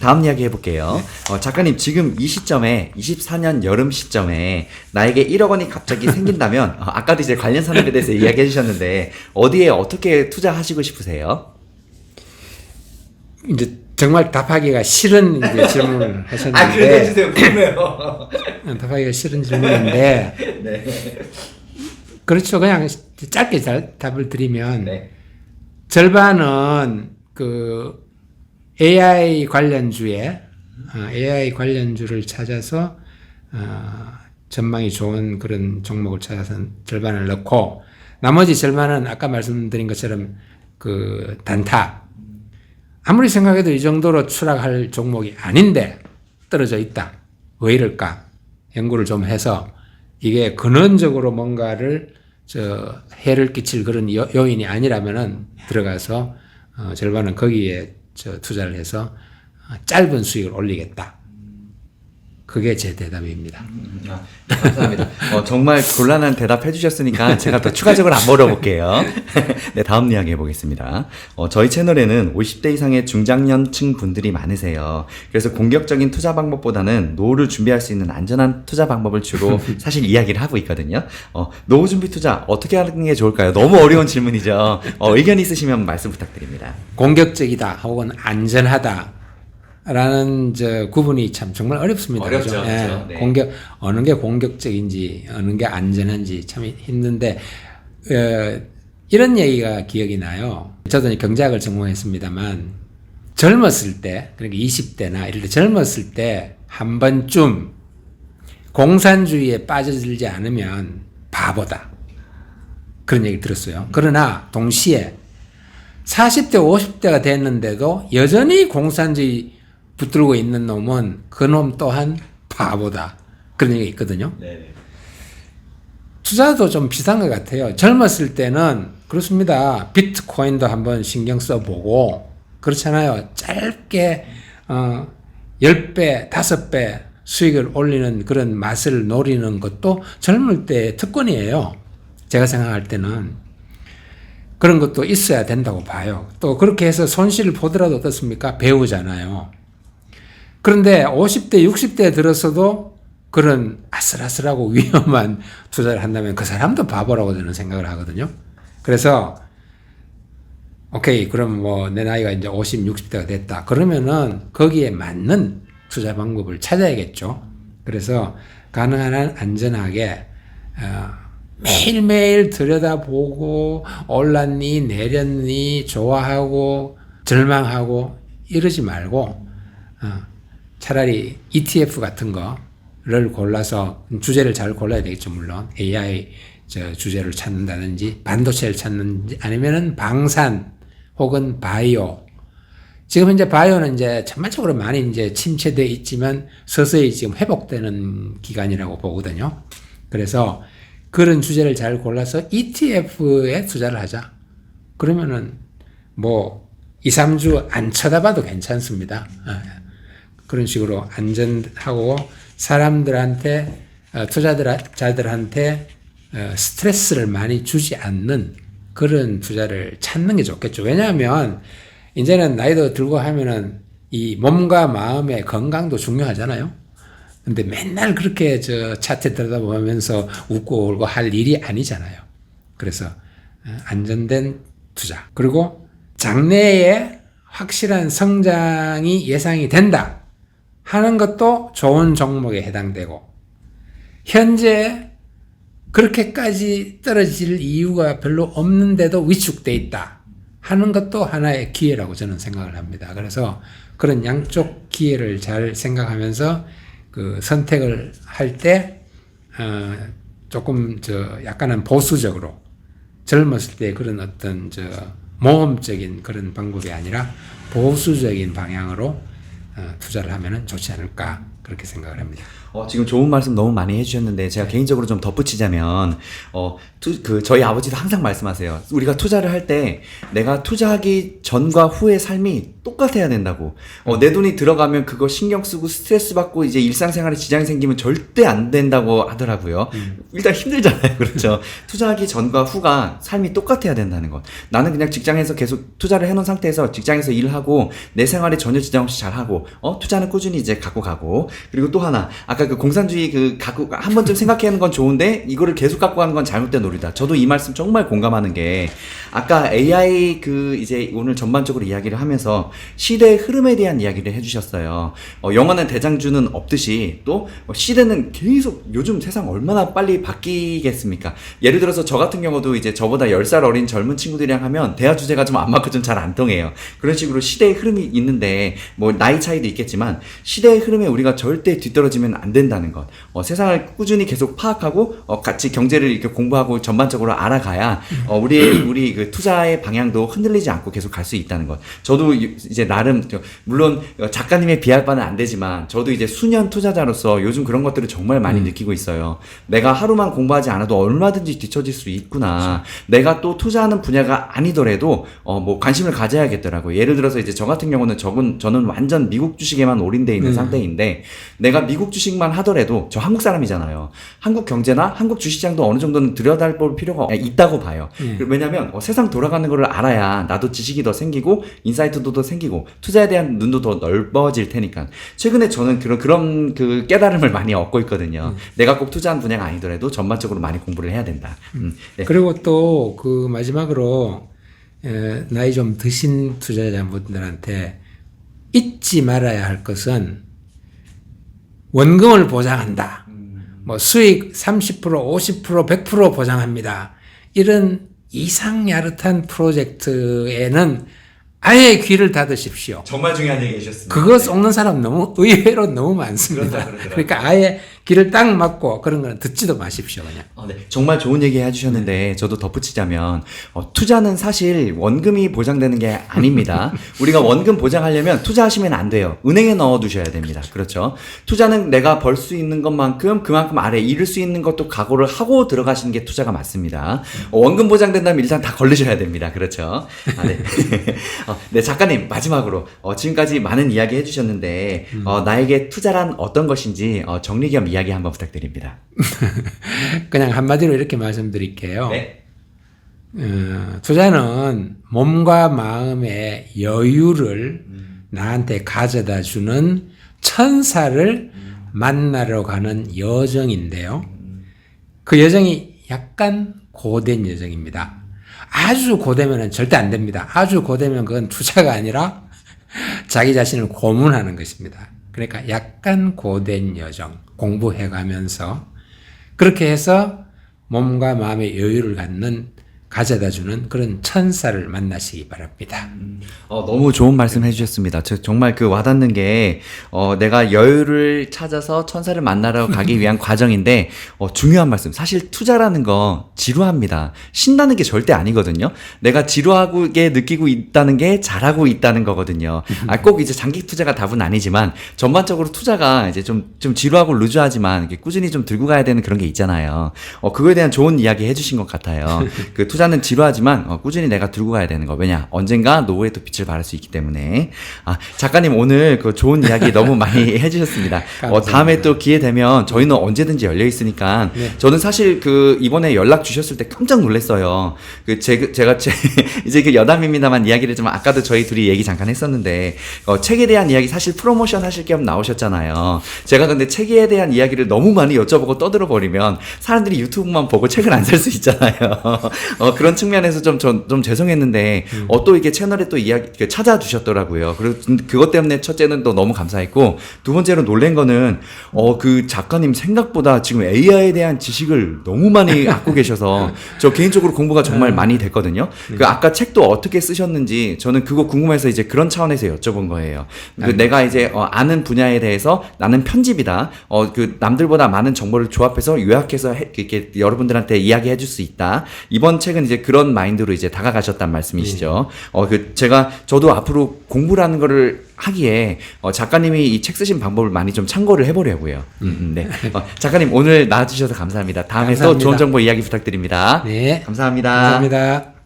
다음 이야기 해볼게요. 어, 작가님, 지금 이 시점에, 24년 여름 시점에, 나에게 1억 원이 갑자기 생긴다면, 어, 아까도 이제 관련 산업에 대해서 이야기 해주셨는데, 어디에 어떻게 투자하시고 싶으세요? 이제 정말 답하기가 싫은 이제 질문을 아, 하셨는데 궁금해요. 어, 답하기가 싫은 질문인데 네. 그렇죠 그냥 짧게 잘 답을 드리면 네. 절반은 그 AI 관련주에 어, AI 관련주를 찾아서 어, 전망이 좋은 그런 종목을 찾아서 절반을 넣고 나머지 절반은 아까 말씀드린 것처럼 그 단타 아무리 생각해도 이 정도로 추락할 종목이 아닌데 떨어져 있다. 왜 이럴까? 연구를 좀 해서 이게 근원적으로 뭔가를 저 해를 끼칠 그런 요, 요인이 아니라면은 들어가서 어, 절반은 거기에 저 투자를 해서 어, 짧은 수익을 올리겠다. 그게 제 대답입니다. 아, 감사합니다. 어, 정말 곤란한 대답 해주셨으니까 제가 더 추가적으로 안 물어볼게요. 네, 다음 이야기 해보겠습니다. 어, 저희 채널에는 50대 이상의 중장년층 분들이 많으세요. 그래서 공격적인 투자 방법보다는 노후를 준비할 수 있는 안전한 투자 방법을 주로 사실 이야기를 하고 있거든요. 어, 노후 준비 투자 어떻게 하는 게 좋을까요? 너무 어려운 질문이죠. 어, 의견 있으시면 말씀 부탁드립니다. 공격적이다 혹은 안전하다. 라는 저 구분이 참 정말 어렵습니다. 어렵죠, 그죠? 그렇죠. 예, 네. 공격 어느 게 공격적인지 어느 게 안전한지 참 힘든데 어, 이런 얘기가 기억이 나요. 저도 경제학을 전공했습니다만 젊었을 때 그러니까 20대나 이럴 때 젊었을 때 한 번쯤 공산주의에 빠져들지 않으면 바보다. 그런 얘기 들었어요. 그러나 동시에 40대, 50대가 됐는데도 여전히 공산주의 붙들고 있는 놈은 그 놈 또한 바보다. 그런 얘기가 있거든요. 네. 투자도 좀 비슷한 것 같아요. 젊었을 때는 그렇습니다. 비트코인도 한번 신경 써보고 그렇잖아요. 짧게 어 10배, 5배 수익을 올리는 그런 맛을 노리는 것도 젊을 때 특권이에요. 제가 생각할 때는 그런 것도 있어야 된다고 봐요. 또 그렇게 해서 손실을 보더라도 어떻습니까? 배우잖아요. 그런데 50대, 60대에 들어서도 그런 아슬아슬하고 위험한 투자를 한다면 그 사람도 바보라고 저는 생각을 하거든요. 그래서 오케이 그럼 뭐 내 나이가 이제 50, 60대가 됐다. 그러면은 거기에 맞는 투자 방법을 찾아야겠죠. 그래서 가능한 한 안전하게 어, 매일매일 들여다보고 올랐니 내렸니 좋아하고 절망하고 이러지 말고 어, 차라리 ETF 같은 거를 골라서 주제를 잘 골라야 되겠죠 물론 AI 저 주제를 찾는다든지 반도체를 찾는지 아니면은 방산 혹은 바이오 지금 현재 바이오는 이제 전반적으로 많이 이제 침체돼 있지만 서서히 지금 회복되는 기간이라고 보거든요. 그래서 그런 주제를 잘 골라서 ETF에 투자를 하자. 그러면은 뭐 2, 3주 안 쳐다봐도 괜찮습니다. 아, 그런 식으로 안전하고 사람들한테 어, 투자자들한테 어, 스트레스를 많이 주지 않는 그런 투자를 찾는 게 좋겠죠. 왜냐하면 이제는 나이도 들고 하면은 이 몸과 마음의 건강도 중요하잖아요. 근데 맨날 그렇게 저 차트 들여다보면서 웃고 울고 할 일이 아니잖아요. 그래서 어, 안전된 투자. 그리고 장래에 확실한 성장이 예상이 된다 하는 것도 좋은 종목에 해당되고 현재 그렇게까지 떨어질 이유가 별로 없는데도 위축돼 있다 하는 것도 하나의 기회라고 저는 생각을 합니다. 그래서 그런 양쪽 기회를 잘 생각하면서 그 선택을 할때 어, 조금 저 약간은 보수적으로 젊었을 때 그런 어떤 저 모험적인 그런 방법이 아니라 보수적인 방향으로 어, 투자를 하면은 좋지 않을까 그렇게 생각을 합니다. 어, 지금 좋은 말씀 너무 많이 해주셨는데 제가 개인적으로 좀 덧붙이자면 어, 투, 그 저희 아버지도 항상 말씀하세요. 우리가 투자를 할 때 내가 투자하기 전과 후의 삶이 똑같아야 된다고. 어, 내 돈이 들어가면 그거 신경 쓰고 스트레스 받고 이제 일상생활에 지장이 생기면 절대 안 된다고 하더라고요. 일단 힘들잖아요. 그렇죠. 투자하기 전과 후가 삶이 똑같아야 된다는 것. 나는 그냥 직장에서 계속 투자를 해놓은 상태에서 직장에서 일하고 내 생활에 전혀 지장 없이 잘하고 어 투자는 꾸준히 이제 갖고 가고 그리고 또 하나 아까 그 공산주의 그 갖고 한 번쯤 생각하는 건 좋은데 이거를 계속 갖고 가는 건 잘못된 놀이다. 저도 이 말씀 정말 공감하는 게 아까 AI 그 이제 오늘 전반적으로 이야기를 하면서 시대의 흐름에 대한 이야기를 해주셨어요. 어, 영화는 대장주는 없듯이 또 시대는 계속 요즘 세상 얼마나 빨리 바뀌겠습니까? 예를 들어서 저 같은 경우도 이제 저보다 10살 어린 젊은 친구들이랑 하면 대화 주제가 좀 안 맞고 좀 잘 안 통해요. 그런 식으로 시대의 흐름이 있는데 뭐 나이 차이도 있겠지만 시대의 흐름에 우리가 절대 뒤떨어지면 안 된다는 것. 어, 세상을 꾸준히 계속 파악하고 어, 같이 경제를 이렇게 공부하고 전반적으로 알아가야 어, 우리 우리 그 투자의 방향도 흔들리지 않고 계속 갈 수 있다는 것. 저도 이- 이제 나름 저- 물론 어, 작가님에 비할 바는 안 되지만 저도 이제 수년 투자자로서 요즘 그런 것들을 정말 많이 느끼고 있어요. 내가 하루만 공부하지 않아도 얼마든지 뒤처질 수 있구나. 내가 또 투자하는 분야가 아니더라도 어 뭐 관심을 가져야겠더라고요. 예를 들어서 이제 저 같은 경우는 저는 저는 완전 미국 주식에만 올인돼 있는 상태인데 내가 미국 주식만 하더라도 저 한국 사람이잖아요. 한국 경제나 한국 주식장도 어느 정도는 들여다볼 필요가 있다고 봐요. 왜냐면 어, 세상 돌아가는 거를 알아야 나도 지식이 더 생기고 인사이트도 더 생기고 투자에 대한 눈도 더 넓어질 테니까. 최근에 저는 그런 그런 그 깨달음을 많이 얻고 있거든요. 내가 꼭 투자한 분야가 아니더라도 전반적으로 많이 공부를 해야 된다. 음, 네. 그리고 또 그 마지막으로 에, 나이 좀 드신 투자자분들한테 잊지 말아야 할 것은 원금을 보장한다. 뭐 수익 30%, 50%, 100% 보장합니다. 이런 이상 야릇한 프로젝트에는 아예 귀를 닫으십시오. 정말 중요한 얘기 해주셨습니다. 그거 썩는 사람 너무 의외로 너무 많습니다. 그렇다. 그러니까 아예 귀를 딱 막고 그런 거는 듣지도 마십시오 그냥. 어, 네. 정말 좋은 얘기 해주셨는데 저도 덧붙이자면 어, 투자는 사실 원금이 보장되는 게 아닙니다. 우리가 원금 보장하려면 투자하시면 안 돼요. 은행에 넣어두셔야 됩니다. 그렇죠. 투자는 내가 벌 수 있는 것만큼 그만큼 아래 잃을 수 있는 것도 각오를 하고 들어가시는 게 투자가 맞습니다. 어, 원금 보장된다면 일단 다 걸리셔야 됩니다. 그렇죠. 아, 네. 어, 네 작가님 마지막으로 어, 지금까지 많은 이야기 해주셨는데 어, 나에게 투자란 어떤 것인지 어, 정리 겸 이야기 한번 부탁드립니다. 그냥 한마디로 이렇게 말씀드릴게요. 네. 어, 투자는 몸과 마음의 여유를 나한테 가져다 주는 천사를 만나러 가는 여정인데요. 그 여정이 약간 고된 여정입니다. 아주 고되면 절대 안 됩니다. 아주 고되면 그건 투자가 아니라 자기 자신을 고문하는 것입니다. 그러니까 약간 고된 여정, 공부해 가면서 그렇게 해서 몸과 마음의 여유를 갖는 가져다 주는 그런 천사를 만나시기 바랍니다. 어, 너무 좋은 말씀 해주셨습니다. 저, 정말 그 와닿는 게, 어, 내가 여유를 찾아서 천사를 만나러 가기 위한 과정인데, 어, 중요한 말씀. 사실 투자라는 거 지루합니다. 신나는 게 절대 아니거든요. 내가 지루하게 느끼고 있다는 게 잘하고 있다는 거거든요. 아, 꼭 이제 장기 투자가 답은 아니지만, 전반적으로 투자가 이제 좀, 좀 지루하고 루즈하지만, 꾸준히 좀 들고 가야 되는 그런 게 있잖아요. 어, 그거에 대한 좋은 이야기 해주신 것 같아요. 그 투자 는 지루하지만, 어, 꾸준히 내가 들고 가야 되는 거. 왜냐? 언젠가 노후에 또 빛을 발할 수 있기 때문에. 아, 작가님 오늘 그 좋은 이야기 너무 많이 해주셨습니다. 어. 다음에 또 기회 되면 저희는 언제든지 열려 있으니까. 네. 저는 사실 그 이번에 연락 주셨을 때 깜짝 놀랐어요. 그 제, 제가 제, 이제 그 여담입니다만 이야기를 좀 아까도 저희 둘이 얘기 잠깐 했었는데, 어, 책에 대한 이야기 사실 프로모션 하실 겸 나오셨잖아요. 제가 근데 책에 대한 이야기를 너무 많이 여쭤보고 떠들어 버리면 사람들이 유튜브만 보고 책을 안 살 수 있잖아요. 어, 그런 측면에서 좀, 좀, 좀 죄송했는데, 어, 또 이게 채널에 또 이야기, 그 찾아주셨더라고요. 그리고 그것 때문에 첫째는 또 너무 감사했고, 두 번째로 놀란 거는, 어, 그 작가님 생각보다 지금 AI에 대한 지식을 너무 많이 갖고 계셔서, 저 개인적으로 공부가 정말 많이 됐거든요. 그 아까 책도 어떻게 쓰셨는지, 저는 그거 궁금해서 이제 그런 차원에서 여쭤본 거예요. 그 내가 이제 어, 아는 분야에 대해서 나는 편집이다. 어, 그 남들보다 많은 정보를 조합해서 요약해서 해- 이렇게 여러분들한테 이야기해 줄 수 있다. 이번 책은 아직은 이제 그런 마인드로 이제 다가가셨단 말씀이시죠. 어, 그 제가 저도 앞으로 공부라는 거를 하기에 어, 작가님이 이 책 쓰신 방법을 많이 좀 참고를 해보려고요. 음, 음, 네. 어, 작가님 오늘 나와주셔서 감사합니다. 다음에 또 감사합니다. 좋은 정보 이야기 부탁드립니다. 네. 감사합니다. 감사합니다.